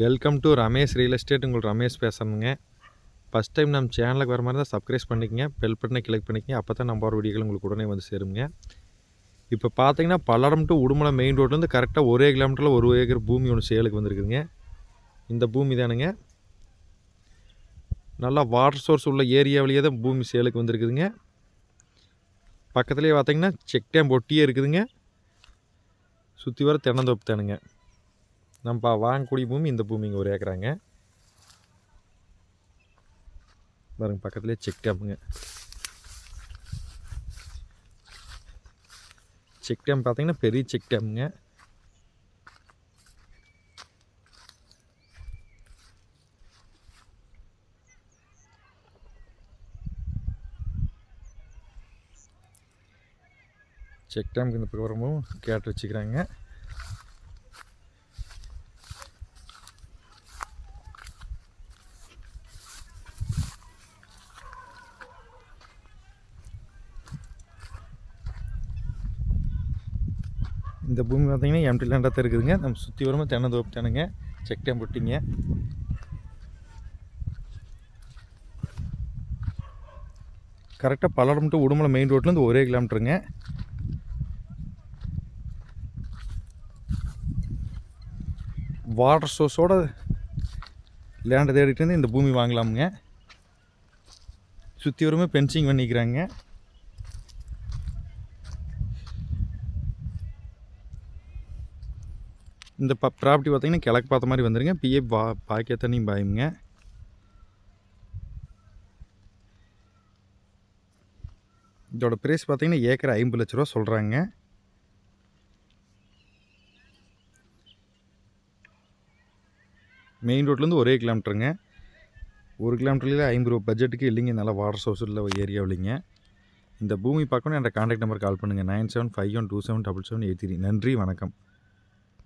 Welcome to Ramesh real estate உங்கள் ரமேஷ் பேசுகிறேங்க first time நம்ம சேனலுக்கு வர மாதிரி தான் சப்ஸ்கிரைப் பண்ணிக்கங்க. பெல் பட்டனை கிளிக் பண்ணிக்கங்க. அப்போ தான் நம்ம வர உங்களுக்கு உடனே வந்து சேருங்க. இப்போ பார்த்தீங்கன்னா பல்லடம் டு உடுமலை மெயின் ரோட்லேருந்து கரெக்டாக ஒரே கிலோமீட்டரில் ஒரு ஏக்கர் பூமி ஒன்று சேலுக்கு வந்திருக்குதுங்க. இந்த பூமி தானுங்க. நல்லா வாட்டர் சோர்ஸ் உள்ள ஏரியாவிலேயே தான் பூமி சேலுக்கு வந்திருக்குதுங்க. பக்கத்துலேயே பார்த்தீங்கன்னா செக் டேம் ஒட்டியே இருக்குதுங்க. சுற்றி வர தென்னந்தோப்பு தானுங்க. நம்ம வாங்கக்கூடிய பூமி இந்த பூமிங்க ஒரு ஏக்கராங்க. பாருங்க பக்கத்துலேயே செக் டேம்புங்க செக் டேம் பார்த்தீங்கன்னா பெரிய செக் டேம்புங்க செக் டேம்க்கு இந்த பக்கம் வரும்போது கேட்டு வச்சுக்கிறாங்க. இந்த பூமி பார்த்தீங்கன்னா எம்டி லேண்டாக தான் இருக்குதுங்க. நம்ம சுற்றி வரும்போது தென்னந்தோப்பு தானுங்க செக் டேம் போட்டிங்க. கரெக்டாக பல்லடம் டு உடுமலை மெயின் ரோட்லேருந்து ஒரே கிலோமீட்டருங்க வாட்டர் சோர்ஸோட லேண்டை தேடிட்டு இருந்து இந்த பூமி வாங்கலாமுங்க. சுற்றி வருமே பென்சிங் பண்ணிக்கிறாங்க. இந்த ப ப்ராப்பர்ட்டி பார்த்தீங்கன்னா கிழக்கு பார்த்த மாதிரி வந்துடுங்க பிஏ பா பாக்கியத்தனையும் பாயுங்க இதோட ப்ரைஸ் பார்த்தீங்கன்னா ஏக்கர் ஐம்பது லட்ச ரூபா சொல்கிறாங்க மெயின் ரோட்லேருந்து ஒரே கிலோமீட்டருங்க ஒரு கிலோமீட்டர்லேயே ஐம்பது ரூபா பட்ஜெட்டுக்கு இல்லைங்க. நல்லா வாட்டர் சோர்ஸ் உள்ள ஏரியா இல்லைங்க. இந்த பூமி பார்க்கணும் என்ற கான்டாக்ட் நம்பர் கால் பண்ணுங்கள் nine seven five one two seven double seven eight three. நன்றி வணக்கம்.